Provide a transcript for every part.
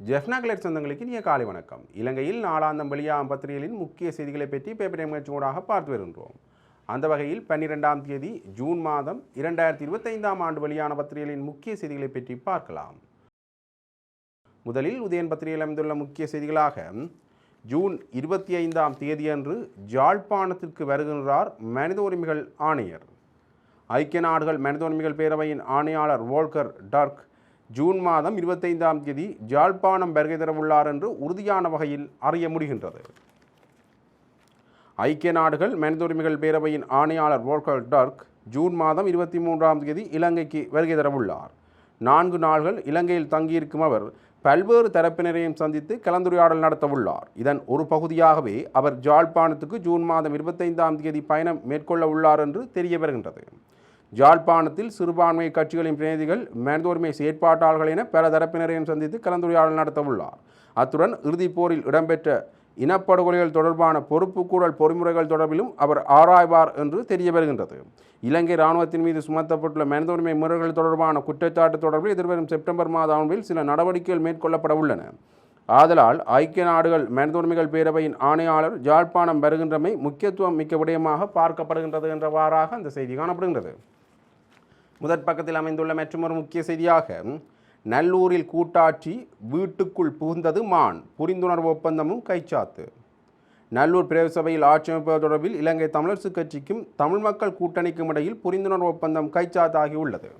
Jaffna colour சொந்தங்களுக்கு இனிய காலை வணக்கம். இலங்கையில் நாளாந்தம் வெளியாகும் பத்திரிகைகளின் முக்கிய செய்திகளை பற்றி பேப்பர் நிகழ்ச்சியோடாக பார்த்து வருகின்றோம். அந்த வகையில் பன்னிரெண்டாம் தேதி ஜூன் மாதம் இரண்டாயிரத்தி இருபத்தைந்தாம் ஆண்டு வெளியான பத்திரிகைகளின் முக்கிய செய்திகளை பற்றி பார்க்கலாம். முதலில் உதயன் பத்திரிகையில் அமைந்துள்ள முக்கிய செய்திகளாக ஜூன் இருபத்தி ஐந்தாம் தேதியன்று ஜாழ்ப்பாணத்திற்கு வருகின்றார் மனித உரிமைகள் ஆணையர். ஐக்கிய நாடுகள் மனித உரிமைகள் பேரவையின் ஆணையாளர் வோல்கர் டர்க் ஜூன் மாதம் இருபத்தைந்தாம் தேதி ஜாழ்ப்பாணம் வருகை தரவுள்ளார் என்று உறுதியான வகையில் அறிய முடிகின்றது. ஐக்கிய நாடுகள் மனித உரிமைகள் பேரவையின் ஆணையாளர் வோல்கர் டர்க் ஜூன் மாதம் இருபத்தி மூன்றாம் தேதி இலங்கைக்கு வருகை தரவுள்ளார். நான்கு நாள்கள் இலங்கையில் தங்கியிருக்கும் அவர் பல்வேறு தரப்பினரையும் சந்தித்து கலந்துரையாடல் நடத்தவுள்ளார். இதன் ஒரு பகுதியாகவே அவர் ஜாழ்ப்பாணத்துக்கு ஜூன் மாதம் இருபத்தைந்தாம் தேதி பயணம் மேற்கொள்ள உள்ளார் என்று தெரிய வருகின்றது. ஜாழ்ப்பாணத்தில் சிறுபான்மை கட்சிகளின் பிரதிநிதிகள் மனித செயற்பாட்டாளர்கள் என பல தரப்பினரையும் சந்தித்து கலந்துரையாடல் நடத்தவுள்ளார். அத்துடன் இறுதிப் போரில் இடம்பெற்ற இனப்படுகொலைகள் தொடர்பான பொறுப்புக்கூறல் பொறிமுறைகள் தொடர்பிலும் அவர் ஆராய்வார் என்று தெரிய வருகின்றது இலங்கை இராணுவத்தின் மீது சுமத்தப்பட்டுள்ள மனித உரிமை மீறல்கள் தொடர்பான குற்றச்சாட்டு தொடர்பில் எதிர்வரும் செப்டம்பர் மாத ஆண்டில் சில நடவடிக்கைகள் மேற்கொள்ளப்பட உள்ளன. ஆதலால் ஐக்கிய நாடுகள் மனித உரிமைகள் பேரவையின் ஆணையாளர் ஜாழ்ப்பாணம் வருகின்றமை முக்கியத்துவம் மிக்க விடயமாக பார்க்கப்படுகின்றது என்றவாறாக அந்த செய்தி காணப்படுகின்றது. முதற் பக்கத்தில் அமைந்துள்ள மற்றொரு முக்கிய செய்தியாக நல்லூரில் கூட்டாட்சி வீட்டுக்குள் புகுந்தது மான். புரிந்துணர்வு ஒப்பந்தமும் கைச்சாத்து. நல்லூர் பிரதேசபையில் ஆட்சி அமைப்பது தொடர்பில் இலங்கை தமிழரசு கட்சிக்கும் தமிழ் மக்கள் கூட்டணிக்கும் இடையில் புரிந்துணர்வு ஒப்பந்தம் கைச்சாத்தாகியுள்ளது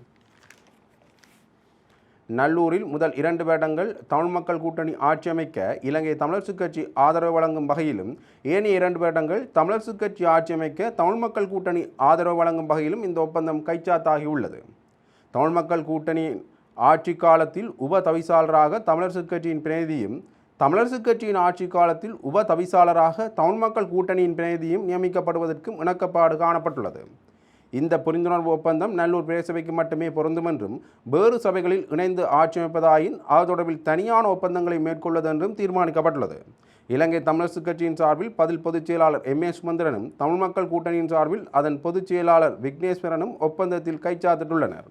நல்லூரில் முதல் இரண்டு வேடங்கள் தமிழ் மக்கள் கூட்டணி ஆட்சி அமைக்க இலங்கை தமிழரசு கட்சி ஆதரவு வழங்கும் வகையிலும் ஏனைய இரண்டு வேடங்கள் தமிழரசு கட்சி ஆட்சி அமைக்க தமிழ் மக்கள் கூட்டணி ஆதரவு வழங்கும் வகையிலும் இந்த ஒப்பந்தம் கைச்சாத்தாகியுள்ளது. தமிழ் மக்கள் கூட்டணி ஆட்சி காலத்தில் உப தவிசாளராக தமிழரசு கட்சியின் பிரதிநிதியும் தமிழரசு கட்சியின் ஆட்சி காலத்தில் உப தவிசாளராக தமிழ் மக்கள் கூட்டணியின் பிரதிநிதியும் நியமிக்கப்படுவதற்கும் இணக்கப்பாடு காணப்பட்டுள்ளது. இந்த புரிந்துணர்வு ஒப்பந்தம் நல்லூர் பிரதேசபைக்கு மட்டுமே பொருந்தும் என்றும் வேறு சபைகளில் இணைந்து ஆட்சி அமைப்பதாயின் அது தொடர்பில் தனியான ஒப்பந்தங்களை மேற்கொள்வது என்றும் தீர்மானிக்கப்பட்டுள்ளது. இலங்கை தமிழரசு கட்சியின் சார்பில் பதில் பொதுச் செயலாளர் எம். ஏ சுமந்திரனும் தமிழ் மக்கள் கூட்டணியின் சார்பில் அதன் பொதுச் செயலாளர் விக்னேஸ்வரனும் ஒப்பந்தத்தில் கைச்சாத்திட்டுள்ளனர்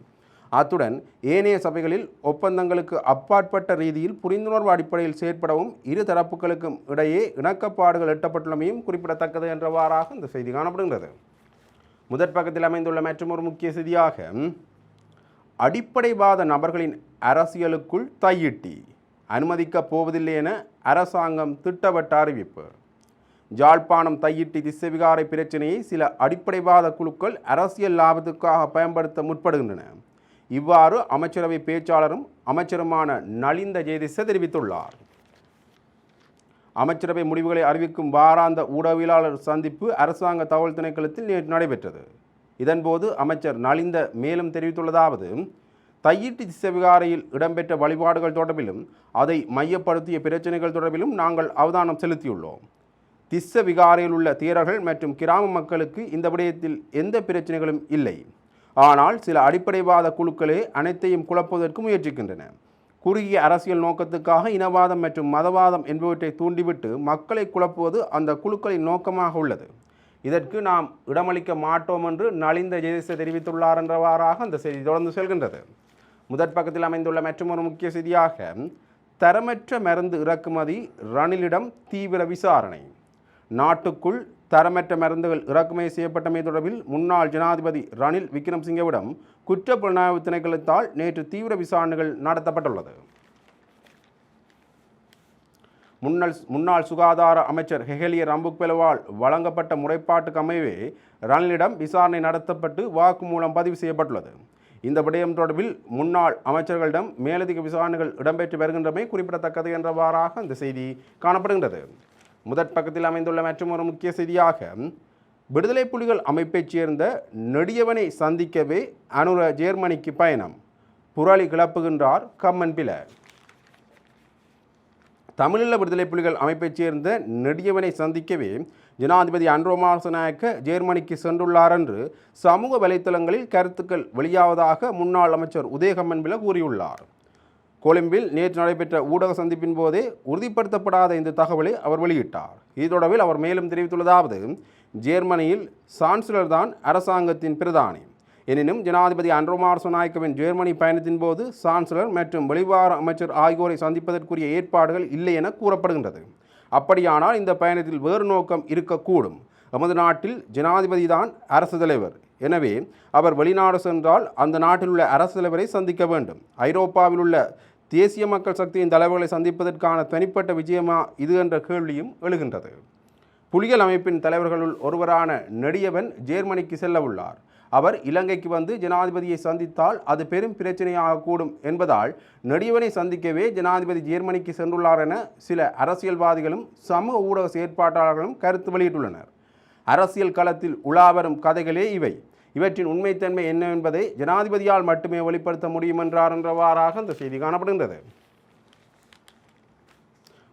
அத்துடன் ஏனைய சபைகளில் ஒப்பந்தங்களுக்கு அப்பாற்பட்ட ரீதியில் புரிந்துணர்வு அடிப்படையில் செயற்படவும் இரு தரப்புகளுக்கும் இடையே இணக்கப்பாடுகள் எட்டப்பட்டுள்ளமையும் குறிப்பிடத்தக்கது என்றவாறாக இந்த செய்தி காணப்படுகிறது முதற் பக்கத்தில் அமைந்துள்ள மற்றொரு முக்கிய செய்தியாக அடிப்படைவாத நபர்களின் அரசியலுக்குள் தையிட்டி அனுமதிக்கப் போவதில்லை என அரசாங்கம் திட்டவட்ட அறிவிப்பு. ஜாழ்ப்பாணம் தையிட்டி திசைவிகாரை பிரச்சினையை சில அடிப்படைவாத குழுக்கள் அரசியல் லாபத்துக்காக பயன்படுத்த முற்படுகின்றன. இவ்வாறு அமைச்சரவை பேச்சாளரும் அமைச்சருமான நலிந்த ஜெயதிச தெரிவித்துள்ளார். அமைச்சரவை முடிவுகளை அறிவிக்கும் வாராந்த ஊடகவியலாளர் சந்திப்பு அரசாங்க தகவல் திணைக்களத்தில் நேற்று நடைபெற்றது. இதன்போது அமைச்சர் நலிந்த மேலும் தெரிவித்துள்ளதாவது தையிட்டு திசவிகாரையில் இடம்பெற்ற வழிபாடுகள் தொடர்பிலும் அதை மையப்படுத்திய பிரச்சனைகள் தொடர்பிலும் நாங்கள் அவதானம் செலுத்தியுள்ளோம். திஸ்ஸ விகாரையில் உள்ள தேரர்கள் மற்றும் கிராம மக்களுக்கு இந்த விடயத்தில் எந்த பிரச்சனைகளும் இல்லை. ஆனால் சில அடிப்படைவாத குழுக்களே அனைத்தையும் குழப்புவதற்கு முயற்சிக்கின்றன. குறுகிய அரசியல் நோக்கத்துக்காக இனவாதம் மற்றும் மதவாதம் என்பவற்றை தூண்டிவிட்டு மக்களை குழப்புவது அந்த குழுக்களின் நோக்கமாக உள்ளது. இதற்கு நாம் இடமளிக்க மாட்டோம் என்று நலிந்த ஜெயதிச தெரிவித்துள்ளார் என்றவாறாக அந்த செய்தி தொடர்ந்து செல்கின்றது. முதற் பக்கத்தில் அமைந்துள்ள மற்றொரு முக்கிய செய்தியாக தரமற்ற மருந்து இறக்குமதி ரணிலிடம் தீவிர விசாரணை. நாட்டுக்குள் தரமற்ற மருந்துகள் இறக்குமதி செய்யப்பட்டமை தொடர்பில் முன்னாள் ஜனாதிபதி ரணில் விக்ரம்சிங்கவிடம் குற்ற புலனாய்வு திணைக்களத்தால் நேற்று தீவிர விசாரணைகள் நடத்தப்பட்டுள்ளது. முன்னாள் முன்னாள் சுகாதார அமைச்சர் ஹெகலிய ரம்புக்பெலவால் வழங்கப்பட்ட முறைப்பாட்டுக்கு அமைவே ரணிலிடம் விசாரணை நடத்தப்பட்டு வாக்குமூலம் பதிவு செய்யப்பட்டுள்ளது. இந்த விடயம் தொடர்பில் முன்னாள் அமைச்சர்களிடம் மேலதிக விசாரணைகள் இடம்பெற்று வருகின்றமை குறிப்பிடத்தக்கது என்றவாறாக இந்த செய்தி காணப்படுகின்றது. முதற் பக்கத்தில் அமைந்துள்ள மற்றொரு முக்கிய செய்தியாக விடுதலை புலிகள் அமைப்பைச் சேர்ந்த நெடியவனை சந்திக்கவே அனுர ஜேர்மனிக்கு பயணம். புரளி கிளப்புகின்றார் கம்மன் பில தமிழீழ விடுதலை புலிகள் அமைப்பைச் சேர்ந்த நெடியவனை சந்திக்கவே ஜனாதிபதி அன்ரோமாசநாயக்க ஜேர்மனிக்கு சென்றுள்ளார் என்று சமூக வலைத்தளங்களில் கருத்துக்கள் வெளியாவதாக முன்னாள் அமைச்சர் உதயகம்மன் பில கூறியுள்ளார். கொழும்பில் நேற்று நடைபெற்ற ஊடக சந்திப்பின் போதே உறுதிப்படுத்தப்படாத இந்த தகவலை அவர் வெளியிட்டார். இது தொடர்பில் அவர் மேலும் தெரிவித்துள்ளதாவது ஜெர்மனியில் சான்சலர் தான் அரசாங்கத்தின் பிரதானி. எனினும் ஜனாதிபதி அன்ரோமார் சுநாயக்கவின் ஜெர்மனி பயணத்தின் போது சான்சலர் மற்றும் வெளிவார அமைச்சர் ஆகியோரை சந்திப்பதற்குரிய ஏற்பாடுகள் இல்லை என கூறப்படுகின்றது. அப்படியானால் இந்த பயணத்தில் வேறு நோக்கம் இருக்கக்கூடும். எமது நாட்டில் ஜனாதிபதி தான் அரசு தலைவர். எனவே அவர் வெளிநாடு சென்றால் அந்த நாட்டில் உள்ள அரசு தலைவரை சந்திக்க வேண்டும். ஐரோப்பாவில் உள்ள தேசிய மக்கள் சக்தியின் தலைவர்களை சந்திப்பதற்கான தனிப்பட்ட விஜயமா இது என்ற கேள்வியும் எழுகின்றது. புலிகள் அமைப்பின் தலைவர்களுள் ஒருவரான நெடியவன் ஜேர்மனிக்கு செல்ல உள்ளார். அவர் இலங்கைக்கு வந்து ஜனாதிபதியை சந்தித்தால் அது பெரும் பிரச்சனையாகக்கூடும் என்பதால் நெடியவனை சந்திக்கவே ஜனாதிபதி ஜேர்மனிக்கு சென்றுள்ளார் என சில அரசியல்வாதிகளும் சமூக ஊடக செயற்பாட்டாளர்களும் கருத்து வெளியிட்டுள்ளனர். அரசியல் களத்தில் உலாவரும் கதைகளே இவை. இவற்றின் உண்மைத்தன்மை என்ன என்பதை ஜனாதிபதியால் மட்டுமே வெளிப்படுத்த முடியும் என்றார் என்றவாறாக இந்த செய்தி காணப்படுகின்றது.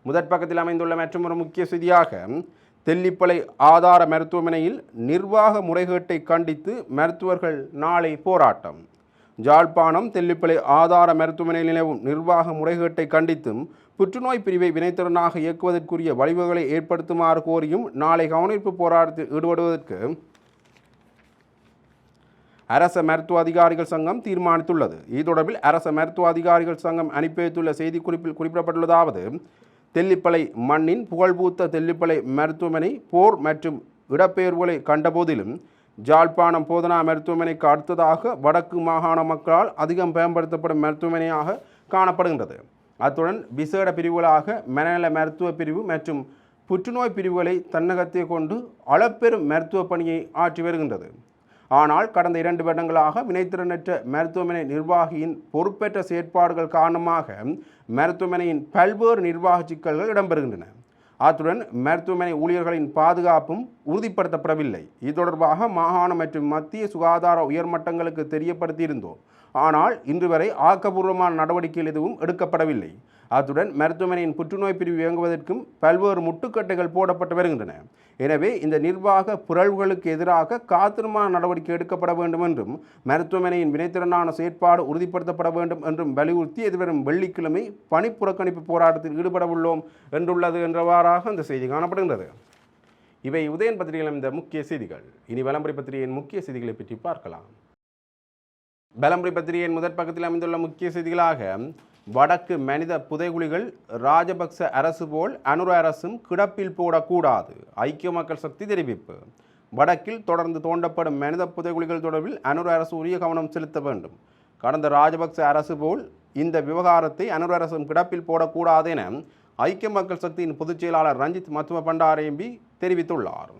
முதற் பக்கத்தில் அமைந்துள்ள மற்றொரு முக்கிய செய்தியாக தெல்லிப்பளை ஆதார மருத்துவமனையில் நிர்வாக முறைகேட்டை கண்டித்து மருத்துவர்கள் நாளை போராட்டம். ஜாழ்ப்பாணம் தெல்லிப்பளை ஆதார மருத்துவமனையில் நிலவும் நிர்வாக முறைகேட்டை கண்டித்தும் புற்றுநோய் பிரிவை வினைத்திறனாக இயக்குவதற்குரிய வழிவுகளை ஏற்படுத்துமாறு கோரியும் நாளை கவனிப்பு போராட்டத்தில் ஈடுபடுவதற்கு அரச மருத்துவ அதிகாரிகள் சங்கம் தீர்மானித்துள்ளது. இது தொடர்பில் அரச மருத்துவ அதிகாரிகள் சங்கம் அனுப்பி வைத்துள்ள செய்திக்குறிப்பில் குறிப்பிடப்பட்டுள்ளதாவது தெல்லிப்பளை மண்ணின் புகழ்பூத்த தெல்லிப்பளை மருத்துவமனை போர் மற்றும் இடப்பெயர்வுகளை கண்டபோதிலும் ஜாழ்ப்பாணம் போதனா மருத்துவமனைக்கு அடுத்ததாக வடக்கு மாகாண மக்களால் அதிகம் பயன்படுத்தப்படும் மருத்துவமனையாக காணப்படுகின்றது. அத்துடன் விசேட பிரிவுகளாக மனநல மருத்துவ பிரிவு மற்றும் புற்றுநோய் பிரிவுகளை தன்னகத்தை கொண்டு அளப்பெரும் மருத்துவ பணியை ஆற்றி வருகின்றது. ஆனால் கடந்த இரண்டு வருடங்களாக வினைத்திறனற்ற மருத்துவமனை நிர்வாகியின் பொறுப்பேற்ற செயற்பாடுகள் காரணமாக மருத்துவமனையின் பல்வேறு நிர்வாக சிக்கல்கள் இடம்பெறுகின்றன. அத்துடன் மருத்துவமனை ஊழியர்களின் பாதுகாப்பும் உறுதிப்படுத்தப்படவில்லை. இது தொடர்பாக மாகாண மற்றும் மத்திய சுகாதார உயர்மட்டங்களுக்கு தெரியப்படுத்தியிருந்தோம். ஆனால் இன்று வரை ஆக்கபூர்வமான நடவடிக்கைகள் எதுவும் எடுக்கப்படவில்லை. அத்துடன் மருத்துவமனையின் புற்றுநோய் பிரிவு இயங்குவதற்கும் பல்வேறு முட்டுக்கட்டைகள் போடப்பட்டு வருகின்றன. எனவே இந்த நிர்வாக புரள்வுகளுக்கு எதிராக காத்திரமான நடவடிக்கை எடுக்கப்பட வேண்டும் என்றும் மருத்துவமனையின் வினைத்திறனான செயற்பாடு உறுதிப்படுத்தப்பட வேண்டும் என்றும் வலியுறுத்தி எதிர்வரும் வெள்ளிக்கிழமை பணிப்புறக்கணிப்பு போராட்டத்தில் ஈடுபட உள்ளோம் என்றுள்ளது என்றவாறாக அந்த செய்தி காணப்படுகின்றது. இவை உதயன் பத்திரிகையில் இந்த முக்கிய செய்திகள். இனி வலம்புரி பத்திரிகையின் முக்கிய செய்திகளை பற்றி பார்க்கலாம். பலம்புரி பத்திரிகையின் முதற் பக்கத்தில் அமைந்துள்ள முக்கிய செய்திகளாக வடக்கு மனித புதைகுழிகள் ராஜபக்ச அரசு போல் அனுர அரசும் கிடப்பில் போடக்கூடாது. ஐக்கிய மக்கள் சக்தி தெரிவிப்பு. வடக்கில் தொடர்ந்து தோண்டப்படும் மனித புதைகுழிகள் தொடர்பில் அனுர அரசு உரிய கவனம் செலுத்த வேண்டும். கடந்த ராஜபக்ச அரசு போல் இந்த விவகாரத்தை அனுர அரசும் கிடப்பில் போடக்கூடாது என ஐக்கிய மக்கள் சக்தியின் பொதுச் செயலாளர் ரஞ்சித் மத்துவ பண்டாரேம்பி தெரிவித்துள்ளார்.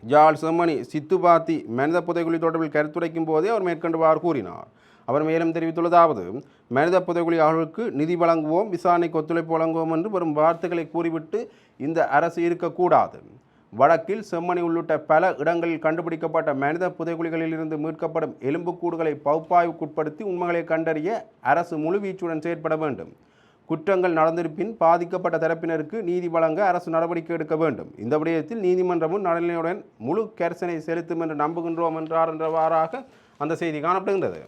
ஜால் செம்மணி சித்துபாத்தி மனித புதைகுழி தொடர்பில் கருத்துரைக்கும் போதே அவர் மேற்கொண்டுவார் கூறினார். அவர் மேலும் தெரிவித்துள்ளதாவது மனித புதைகுழி அவர்களுக்கு நிதி வழங்குவோம் விசாரணைக்கு ஒத்துழைப்பு வழங்குவோம் என்று வரும் வார்த்தைகளை கூறிவிட்டு இந்த அரசு இருக்கக்கூடாது. வடக்கில் செம்மணி உள்ளிட்ட பல இடங்களில் கண்டுபிடிக்கப்பட்ட மனித புதைகுழிகளிலிருந்து மீட்கப்படும் எலும்புக்கூடுகளை பகுப்பாய்வுக்குட்படுத்தி உண்மைகளை கண்டறிய அரசு முழுவீச்சுடன் செயற்பட வேண்டும். குற்றங்கள் நடந்திருப்பின் பாதிக்கப்பட்ட தரப்பினருக்கு நீதி வழங்க அரசு நடவடிக்கை எடுக்க வேண்டும். இந்த விடயத்தில் நீதிமன்றமும் நடுநிலையுடன் முழு கரிசனை செலுத்தும் என்று நம்புகின்றோம் என்றார் என்றவாறாக அந்த செய்தி காணப்படுகின்றது.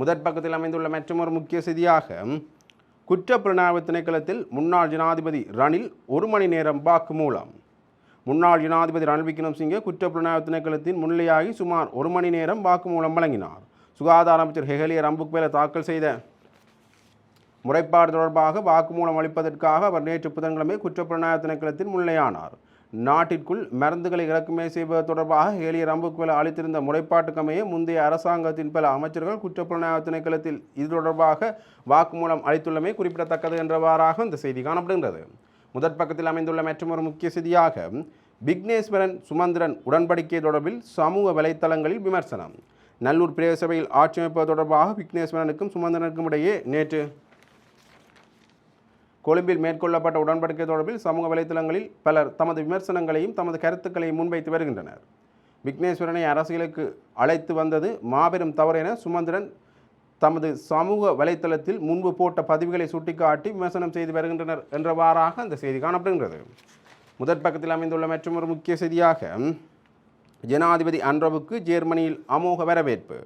முதற் பக்கத்தில் அமைந்துள்ள மற்றொரு முக்கிய செய்தியாக குற்றப்புலனாய்வு திணைக்களத்தில் முன்னாள் ஜனாதிபதி ரணில் ஒரு மணி நேரம் வாக்குமூலம் முன்னாள் ஜனாதிபதி ரணில் விக்ரமசிங்கே குற்றப்புலனாய்வு திணைக்களத்தின் முன்னிலையாகி சுமார் ஒரு மணி நேரம் வாக்குமூலம் வழங்கினார். சுகாதார அமைச்சர் ஹெகலிய ரம்புக்வேல தாக்கல் செய்த முறைப்பாடு தொடர்பாக வாக்குமூலம் அளிப்பதற்காக அவர் நேற்று புதன்கிழமை குற்றப்புலனாய்வு திணைக்களத்தின் முன்னிலையானார். நாட்டிற்குள் மருந்துகளை இறக்குமதி செய்வது தொடர்பாக ஏலிய ரம்புக்குவல அளித்திருந்த முறைப்பாட்டுக்கமைய முந்தைய அரசாங்கத்தின் பல அமைச்சர்கள் குற்றப்புலனாய்வு திணைக்களத்தில் இது தொடர்பாக வாக்குமூலம் அளித்துள்ளமை குறிப்பிடத்தக்கது என்றவாறாக இந்த செய்தி காணப்படுகின்றது. முதற் பக்கத்தில் அமைந்துள்ள மற்றொரு முக்கிய செய்தியாக விக்னேஸ்வரன் சுமந்திரன் உடன்படிக்கை தொடர்பில் சமூக வலைத்தளங்களில் விமர்சனம். நல்லூர் பிரதேசபையில் ஆட்சி அமைப்பது தொடர்பாக விக்னேஸ்வரனுக்கும் சுமந்திரனுக்கும் இடையே நேற்று கொழும்பில் மேற்கொள்ளப்பட்ட உடன்படிக்கை தொடர்பில் சமூக வலைதளங்களில் பலர் தமது விமர்சனங்களையும் தமது கருத்துக்களையும் முன்வைத்து வருகின்றனர். விக்னேஸ்வரனை அரசியலுக்கு அழைத்து வந்தது மாபெரும் தவறு என சுமந்திரன் தமது சமூக வலைத்தளத்தில் முன்பு போட்ட பதிவுகளை சுட்டிக்காட்டி விமர்சனம் செய்து வருகின்றனர் என்றவாறாக அந்த செய்தி காணப்படுகின்றது. முதற் பக்கத்தில் அமைந்துள்ள மற்றொரு முக்கிய செய்தியாக ஜனாதிபதி அன்றவுக்கு ஜெர்மனியில் அமோக வரவேற்பு.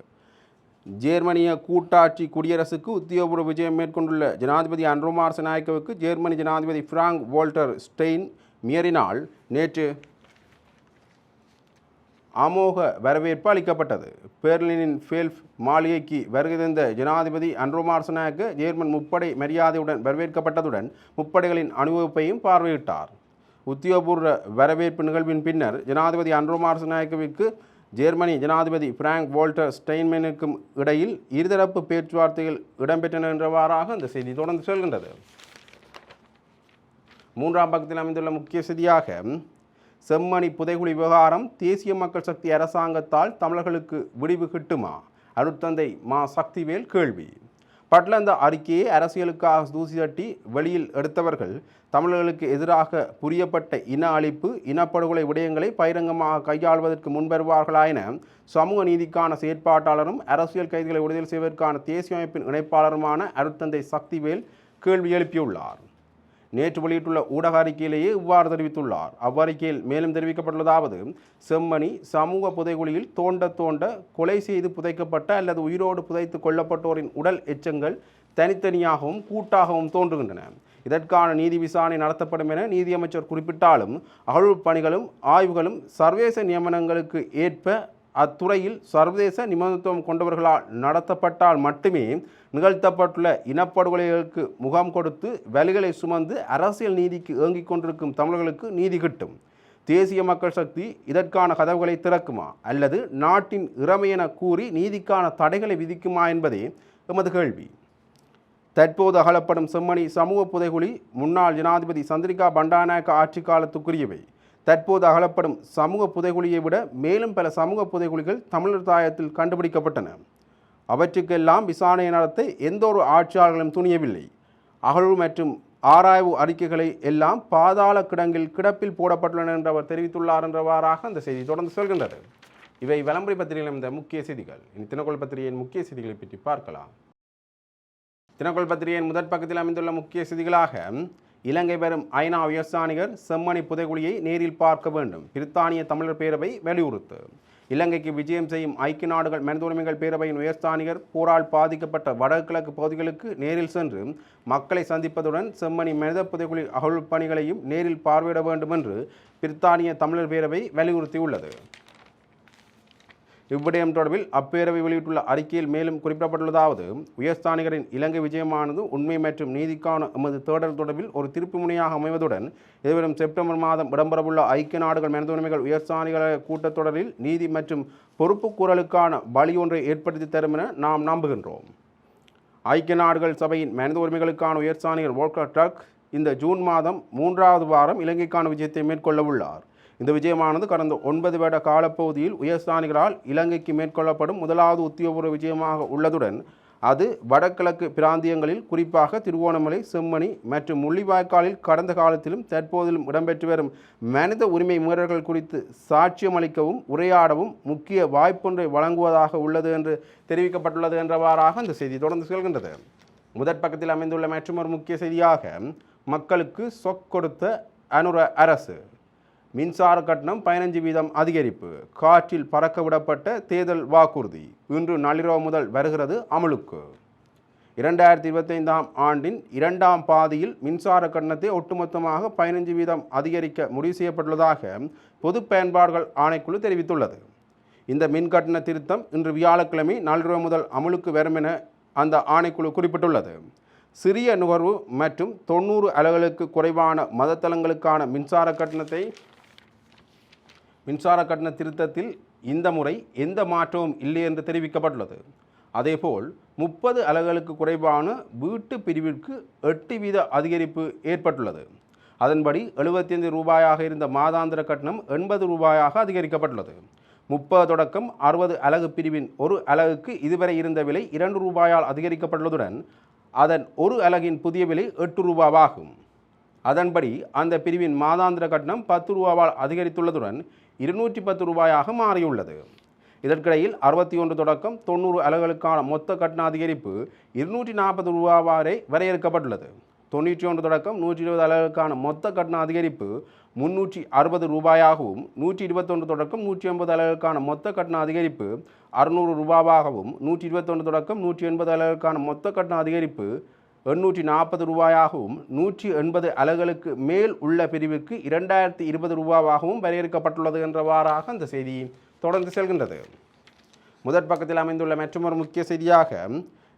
ஜேர்மனிய கூட்டாட்சி குடியரசுக்கு உத்தியோகபூர்வ விஜயம் மேற்கொண்டுள்ள ஜனாதிபதி அன்ரோமார் சனாய்க்கவுக்கு ஜெர்மனி ஜனாதிபதி ஃப்ராங்க் வோல்டர் ஸ்டெயின் மியரினால் நேற்று அமோக வரவேற்பு அளிக்கப்பட்டது. பெர்லினின் ஃபேல்ஃப் மாளிகைக்கு வருகை தந்த ஜனாதிபதி அன்ரோமார்சனாக்கு ஜேர்மன் முப்படை மரியாதையுடன் வரவேற்கப்பட்டதுடன் முப்படைகளின் அனுபவிப்பையும் பார்வையிட்டார். உத்தியோகபூர்வ வரவேற்பு நிகழ்வின் பின்னர் ஜனாதிபதி அன்ரோமார்சனாயக்கவிற்கு ஜெர்மனி ஜனாதிபதி பிராங்க் வோல்டர் ஸ்டெயின்மேனுக்கும் இடையில் இருதரப்பு பேச்சுவார்த்தைகள் இடம்பெற்றன என்றவாறாக இந்த செய்தி தொடர்ந்து செல்கின்றது. மூன்றாம் பக்கத்தில் அமைந்துள்ள முக்கிய செய்தியாக செம்மணி புதைகுழி விவகாரம் தேசிய மக்கள் சக்தி அரசாங்கத்தால் தமிழர்களுக்கு விடிவு கிட்டுமா? அருட்தந்தை மா சக்திவேல் கேள்வி. பட்லந்த அறிக்கையை அரசியலுக்காக தூசி தட்டி வெளியில் எடுத்தவர்கள் தமிழர்களுக்கு எதிராக புரியப்பட்ட இன அழிப்பு இனப்படுகொலை விடயங்களை பகிரங்கமாக கையாள்வதற்கு முன்வருவார்களா என சமூக நீதிக்கான செயற்பாட்டாளரும் அரசியல் கைதிகளை விடுதலை செய்வதற்கான தேசிய அமைப்பின் இணைப்பாளருமான அருட்தந்தை சக்திவேல் கேள்வி எழுப்பியுள்ளார். நேற்று வெளியிட்டுள்ள ஊடக அறிக்கையிலேயே இவ்வாறு தெரிவித்துள்ளார். அவ்வறிக்கையில் மேலும் தெரிவிக்கப்பட்டுள்ளதாவது செம்மணி சமூக புதைகுழியில் தோண்ட தோண்ட கொலை செய்து புதைக்கப்பட்ட அல்லது உயிரோடு புதைத்து கொல்லப்பட்டோரின் உடல் எச்சங்கள் தனித்தனியாகவும் கூட்டாகவும் தோன்றுகின்றன. இதற்கான நீதி விசாரணை நடத்தப்படும் என நீதியமைச்சர் குறிப்பிட்டாலும் அகழ்வு பணிகளும் ஆய்வுகளும் சர்வதேச நியமனங்களுக்கு ஏற்ப அத்துறையில் சர்வதேச நிபுணத்துவம் கொண்டவர்களால் நடத்தப்பட்டால் மட்டுமே நிகழ்த்தப்பட்டுள்ள இனப்படுகொலைகளுக்கு முகாம் கொடுத்து வலிகளை சுமந்து அரசியல் நீதிக்கு ஏங்கிக் கொண்டிருக்கும் தமிழர்களுக்கு நீதி கிட்டும். தேசிய மக்கள் சக்தி இதற்கான கதவுகளை திறக்குமா? அல்லது நாட்டின் இறமையென கூறி நீதிக்கான தடைகளை விதிக்குமா என்பதே எமது கேள்வி. தற்போது அகலப்படும் செம்மணி சமூக புதைகுழி முன்னாள் ஜனாதிபதி சந்திரிகா பண்டாநாயக்க ஆட்சி காலத்துக்குரியவை. தற்போது அகலப்படும் சமூக புதைகுழியை விட மேலும் பல சமூக புதைகுழிகள் தமிழர் தாயத்தில் கண்டுபிடிக்கப்பட்டன. அவற்றுக்கெல்லாம் விசாரணை நடத்த எந்த ஒரு ஆட்சியாளர்களும் துணியவில்லை. அகழ்வு மற்றும் ஆராய்வு அறிக்கைகளை எல்லாம் பாதாள கிடங்கில் கிடப்பில் போடப்பட்டுள்ளன என்று அவர் தெரிவித்துள்ளார் என்றவாறாக அந்த செய்தி தொடர்ந்து சொல்கின்றது. இவை விளம்பரி பத்திரிகையில் இந்த முக்கிய செய்திகள். இனி தினக்கோள் பத்திரிகையின் முக்கிய செய்திகளை பற்றி பார்க்கலாம். தினக்கோள் பத்திரிகையின் முதற் பக்கத்தில் அமைந்துள்ள முக்கிய செய்திகளாக இலங்கை வரும் ஐநா உயர்ஸ்தானிகர் செம்மணி புதைகுழியை நேரில் பார்க்க வேண்டும். பிரித்தானிய தமிழர் பேரவை வலியுறுத்து. இலங்கைக்கு விஜயம் செய்யும் ஐக்கிய நாடுகள் மனித உரிமைகள் பேரவையின் உயர்ஸ்தானிகர் போரால் பாதிக்கப்பட்ட வடகிழக்கு பகுதிகளுக்கு நேரில் சென்று மக்களை சந்திப்பதுடன் செம்மணி மனித புதைகுழி அகழ்வு பணிகளையும் நேரில் பார்வையிட வேண்டும் என்று பிரித்தானிய தமிழர் பேரவை வலியுறுத்தியுள்ளது. இவ்விடயம் தொடர்பில் அப்பேரவை வெளியிட்டுள்ள அறிக்கையில் மேலும் குறிப்பிடப்பட்டுள்ளதாவது உயர்ஸ்தானிகரின் இலங்கை விஜயமானது உண்மை மற்றும் நீதிக்கான எமது தேடல் தொடர்பில் ஒரு திருப்பு முனையாக அமைவதுடன் எதிர்வரும் செப்டம்பர் மாதம் இடம்பெறவுள்ள ஐக்கிய நாடுகள் மனித உரிமைகள் உயர்ஸ்தானிகள கூட்டத்தொடரில் நீதி மற்றும் பொறுப்புக்கூறலுக்கான வழி ஒன்றை ஏற்படுத்தி தரும் என நாம் நம்புகின்றோம். ஐக்கிய நாடுகள் சபையின் மனித உரிமைகளுக்கான உயர்ஸ்தானிகர் வோல்கர் டக் இந்த ஜூன் மாதம் மூன்றாவது வாரம் இலங்கைக்கான விஜயத்தை மேற்கொள்ள உள்ளார் இந்த விஜயமானது கடந்த ஒன்பது வருட காலப்பகுதியில் உயர்ஸ்தானிகளால் இலங்கைக்கு மேற்கொள்ளப்படும் முதலாவது உத்தியோகபூர்வ விஜயமாக உள்ளதுடன் அது வடகிழக்கு பிராந்தியங்களில் குறிப்பாக திருவோணமலை செம்மணி மற்றும் முள்ளிவாய்க்காலில் கடந்த காலத்திலும் தற்போதிலும் இடம்பெற்று வரும் மனித உரிமை மீறல்கள் குறித்து சாட்சியம் அளிக்கவும் உரையாடவும் முக்கிய வாய்ப்பொன்றை வழங்குவதாக உள்ளது என்று தெரிவிக்கப்பட்டுள்ளது என்றவாறாக இந்த செய்தி தொடர்ந்து செல்கின்றது. முதற் பக்கத்தில் அமைந்துள்ள மற்றொரு முக்கிய செய்தியாக மக்களுக்கு சொக் கொடுத்த அனுர அரசு. மின்சார கட்டணம் பதினஞ்சு வீதம் அதிகரிப்பு. காற்றில் பறக்க விடப்பட்ட தேர்தல் வாக்குறுதி இன்று நள்ளிரவு முதல் வருகிறது அமலுக்கு. இரண்டாயிரத்தி இருபத்தைந்தாம் ஆண்டின் இரண்டாம் பாதியில் மின்சார கட்டணத்தை ஒட்டுமொத்தமாக பதினஞ்சு வீதம் அதிகரிக்க முடிவு செய்யப்பட்டுள்ளதாக பொது பயன்பாடுகள் ஆணைக்குழு தெரிவித்துள்ளது. இந்த மின் கட்டண திருத்தம் இன்று வியாழக்கிழமை நள்ளிரவு முதல் அமலுக்கு வரும் என அந்த ஆணைக்குழு குறிப்பிட்டுள்ளது. சிறிய நுகர்வு மற்றும் தொண்ணூறு அலகுகளுக்கு குறைவான மதத்தலங்களுக்கான மின்சார கட்டணத்தை மின்சார கட்டண திருத்தத்தில் இந்த முறை எந்த மாற்றமும் இல்லை என்று தெரிவிக்கப்பட்டுள்ளது. அதேபோல் முப்பது அலகுகளுக்கு குறைவான வீட்டு பிரிவிற்கு எட்டு வீத அதிகரிப்பு ஏற்பட்டுள்ளது. அதன்படி எழுபத்தைந்து ரூபாயாக இருந்த மாதாந்திர கட்டணம் எண்பது ரூபாயாக அதிகரிக்கப்பட்டுள்ளது. முப்பது தொடக்கம் அறுபது அலகு பிரிவின் ஒரு அலகுக்கு இதுவரை இருந்த விலை இரண்டு ரூபாயால் அதிகரிக்கப்பட்டுள்ளதுடன் அதன் ஒரு அலகின் புதிய விலை எட்டு ரூபாவாகும். அதன்படி அந்த பிரிவின் மாதாந்திர கட்டணம் பத்து ரூபாவால் அதிகரித்துள்ளதுடன் இருநூற்றி பத்து ரூபாயாக மாறியுள்ளது. இதற்கிடையில் அறுபத்தி ஒன்று தொடக்கம் தொண்ணூறு அலகுகளுக்கான மொத்த கட்டண அதிகரிப்பு இருநூற்றி நாற்பது ரூபா வரை வரையறுக்கப்பட்டுள்ளது. தொண்ணூற்றி ஒன்று தொடக்கம் நூற்றி இருபது அலகுகளுக்கான மொத்த கட்டண அதிகரிப்பு முன்னூற்றி அறுபது ரூபாயாகவும் நூற்றி இருபத்தொன்று தொடக்கம் நூற்றி எண்பது அலகுகளுக்கான மொத்த கட்டண அதிகரிப்பு அறுநூறு ரூபாவாகவும் நூற்றி இருபத்தொன்று தொடக்கம் நூற்றி எண்பது அலகுகளுக்கான மொத்த கட்டண அதிகரிப்பு எண்ணூற்றி நாற்பது ரூபாயாகவும் நூற்றி எண்பது அலகுகளுக்கு மேல் உள்ள பிரிவுக்கு இரண்டாயிரத்தி இருபது ரூபாவாகவும் வரையறுக்கப்பட்டுள்ளது என்றவாறாக அந்த செய்தி தொடர்ந்து செல்கின்றது. முதற் பக்கத்தில் அமைந்துள்ள மற்றொரு முக்கிய செய்தியாக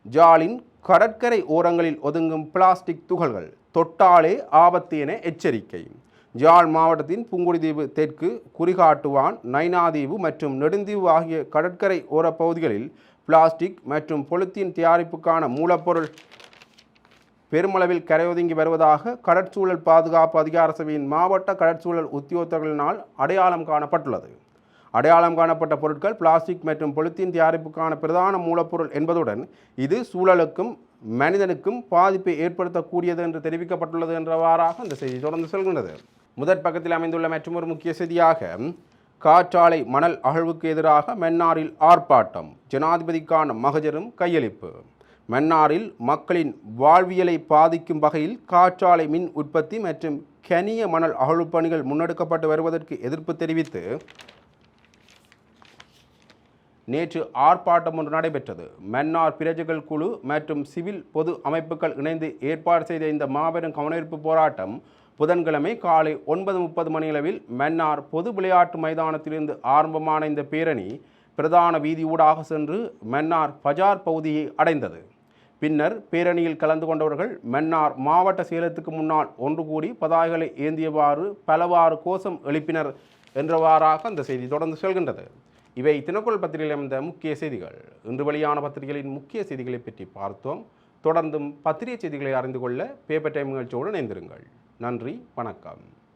ஜாலின் கடற்கரை ஓரங்களில் ஒதுங்கும் பிளாஸ்டிக் துகள்கள் தொட்டாலே ஆபத்து என எச்சரிக்கை. ஜாழ் மாவட்டத்தின் புங்குடிதீவு தெற்கு குறிகாட்டுவான் நைனாதீவு மற்றும் நெடுந்தீவு ஆகிய கடற்கரை ஓரப் பகுதிகளில் பிளாஸ்டிக் மற்றும் பொலித்தீன் தயாரிப்புக்கான மூலப்பொருள் பெருமளவில் கரையொதுங்கி வருவதாக கடற்சூழல் பாதுகாப்பு அதிகார சபையின் மாவட்ட கடற்சூழல் உத்தியோகத்தர்களினால் அடையாளம் காணப்பட்டுள்ளது. அடையாளம் காணப்பட்ட பொருட்கள் பிளாஸ்டிக் மற்றும் பொலித்தீன் தயாரிப்புக்கான பிரதான மூலப்பொருள் என்பதுடன் இது சூழலுக்கும் மனிதனுக்கும் பாதிப்பை ஏற்படுத்தக்கூடியது என்று தெரிவிக்கப்பட்டுள்ளது என்றவாறாக இந்த செய்தி தொடர்ந்து செல்கின்றது. முதற் பக்கத்தில் அமைந்துள்ள மற்றொரு முக்கிய செய்தியாக காற்றாலை மணல் அகழ்வுக்கு எதிராக மன்னாரில் ஆர்ப்பாட்டம். ஜனாதிபதிக்கான மகஜரும் கையளிப்பு. மன்னாரில் மக்களின் வாழ்வியலை பாதிக்கும் வகையில் காற்றாலை மின் உற்பத்தி மற்றும் கனிய மணல் அகழ்வுப் பணிகள் முன்னெடுக்கப்பட்டு வருவதற்கு எதிர்ப்பு தெரிவித்து நேற்று ஆர்ப்பாட்டம் ஒன்று நடைபெற்றது. மன்னார் பிரஜைகள் குழு மற்றும் சிவில் பொது அமைப்புகள் இணைந்து ஏற்பாடு செய்த இந்த மாபெரும் கவனஈர்ப்பு போராட்டம் புதன்கிழமை காலை ஒன்பது முப்பது மணியளவில் மன்னார் பொது விளையாட்டு மைதானத்திலிருந்து ஆரம்பமான இந்த பேரணி பிரதான வீதி ஊடாக சென்று மன்னார் பஜார் பகுதியை அடைந்தது. பின்னர் பேரணியில் கலந்து கொண்டவர்கள் மன்னார் மாவட்ட சேலத்துக்கு முன்னால் ஒன்று கூடி பதாகைகளை ஏந்தியவாறு பலவாறு கோஷம் எழுப்பினர் என்றவாறாக அந்த செய்தி தொடர்ந்து செல்கின்றது. இவை தினக்குள் பத்திரிகையில் அமைந்த முக்கிய செய்திகள். இன்று வெளியான பத்திரிகைகளின் முக்கிய செய்திகளை பற்றி பார்த்தோம். தொடர்ந்தும் பத்திரிகை செய்திகளை அறிந்து கொள்ள பேப்பர் டைம் நிகழ்ச்சியோடு இணைந்திருங்கள். நன்றி வணக்கம்.